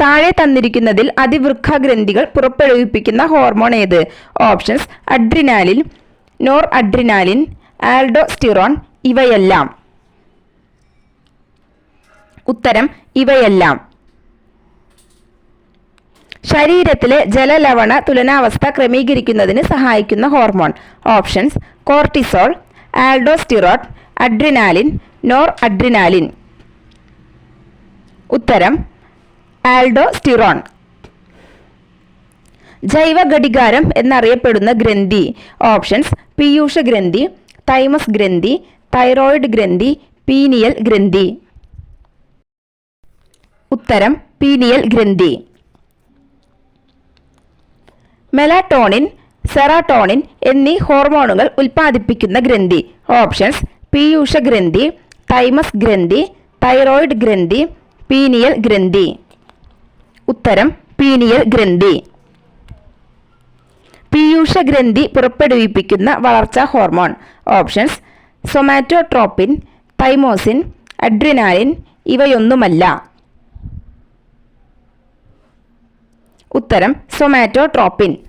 താഴെ തന്നിരിക്കുന്നതിൽ അതിവൃക്കഗ്രന്ഥികൾ പുറപ്പെടുവിപ്പിക്കുന്ന ഹോർമോൺ ഏത്? Options adrenaline noradrenaline aldosterone ഇവയെല്ലാം. ഉത്തരം ഇവയെല്ലാം. ശരീരത്തിലെ ജലലവണ തുലനാവസ്ഥ ക്രമീകരിക്കുന്നതിന് സഹായിക്കുന്ന hormone. Options cortisol aldosterone adrenaline noradrenaline ഉത്തരം ആൽഡോസ്റ്റിറോൺ. ജൈവ ഘടികാരം എന്നറിയപ്പെടുന്ന ഗ്രന്ഥി ഓപ്ഷൻസ് പീയൂഷ ഗ്രന്ഥി തൈമസ് ഗ്രന്ഥി തൈറോയിഡ് ഗ്രന്ഥി പീനിയൽ ഗ്രന്ഥി. ഉത്തരം പീനിയൽ ഗ്രന്ഥി. മെലാട്ടോണിൻ സെറാട്ടോണിൻ എന്നീ ഹോർമോണുകൾ ഉൽപ്പാദിപ്പിക്കുന്ന ഗ്രന്ഥി ഓപ്ഷൻസ് പീയൂഷ ഗ്രന്ഥി തൈമസ് ഗ്രന്ഥി തൈറോയിഡ് ഗ്രന്ഥി പീനിയൽ ഗ്രന്ഥി. ഉത്തരം പീനിയൽ ഗ്രന്ഥി. പീയൂഷ ഗ്രന്ഥി പുറപ്പെടുവിപ്പിക്കുന്ന വളർച്ചാ hormone. Options somatotropin thymosin adrenaline ഇവയൊന്നുമല്ല. ഉത്തരം സൊമാറ്റോട്രോപ്പിൻ.